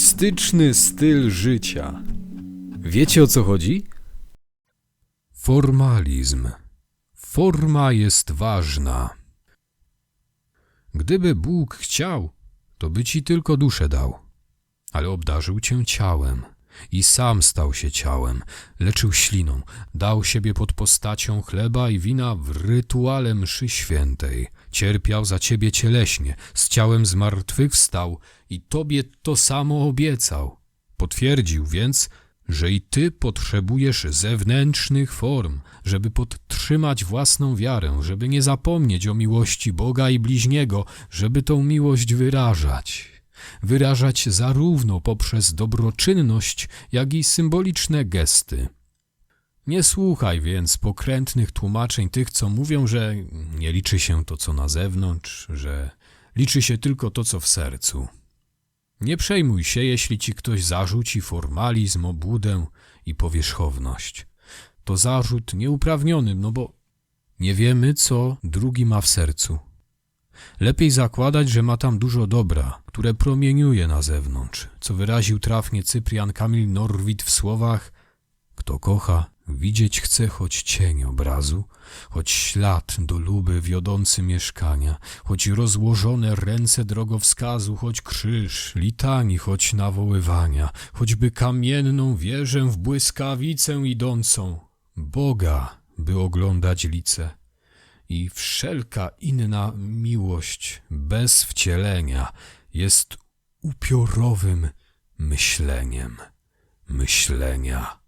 Minimalistyczny styl życia. Wiecie o co chodzi? Formalizm. Forma jest ważna. Gdyby Bóg chciał, to by ci tylko duszę dał, ale obdarzył cię ciałem i sam stał się ciałem, leczył śliną, dał siebie pod postacią chleba i wina w rytuale mszy świętej, cierpiał za ciebie cieleśnie, z ciałem zmartwychwstał i tobie to samo obiecał. Potwierdził więc, że i ty potrzebujesz zewnętrznych form, żeby podtrzymać własną wiarę, żeby nie zapomnieć o miłości Boga i bliźniego, żeby tą miłość wyrażać. Wyrażać zarówno poprzez dobroczynność, jak i symboliczne gesty. Nie słuchaj więc pokrętnych tłumaczeń tych, co mówią, że nie liczy się to, co na zewnątrz, że liczy się tylko to, co w sercu. Nie przejmuj się, jeśli ci ktoś zarzuci formalizm, obłudę i powierzchowność. To zarzut nieuprawniony, no bo nie wiemy, co drugi ma w sercu. Lepiej zakładać, że ma tam dużo dobra, które promieniuje na zewnątrz, co wyraził trafnie Cyprian Kamil Norwid w słowach Kto kocha, widzieć chce choć cień obrazu, choć ślad do luby wiodący mieszkania, choć rozłożone ręce drogowskazu, choć krzyż, litani, choć nawoływania, choćby kamienną wieżę w błyskawicę idącą, Boga, by oglądać lice i wszelka inna miłość bez wcielenia jest upiorowym myśleniem myślenia.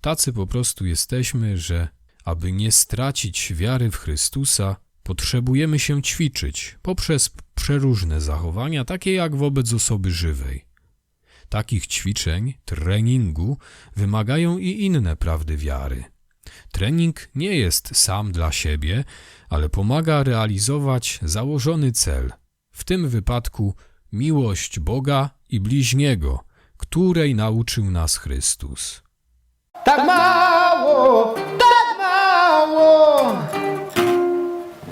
Tacy po prostu jesteśmy, że aby nie stracić wiary w Chrystusa, potrzebujemy się ćwiczyć poprzez przeróżne zachowania, takie jak wobec osoby żywej. Takich ćwiczeń, treningu wymagają i inne prawdy wiary. Trening nie jest sam dla siebie, ale pomaga realizować założony cel, w tym wypadku miłość Boga i bliźniego, której nauczył nas Chrystus. Tak mało, tak mało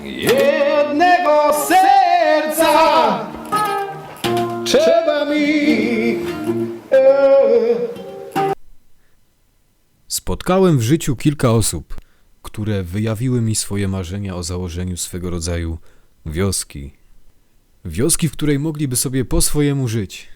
jednego serca trzeba mi. Spotkałem w życiu kilka osób, które wyjawiły mi swoje marzenia o założeniu swego rodzaju wioski. Wioski, w której mogliby sobie po swojemu żyć,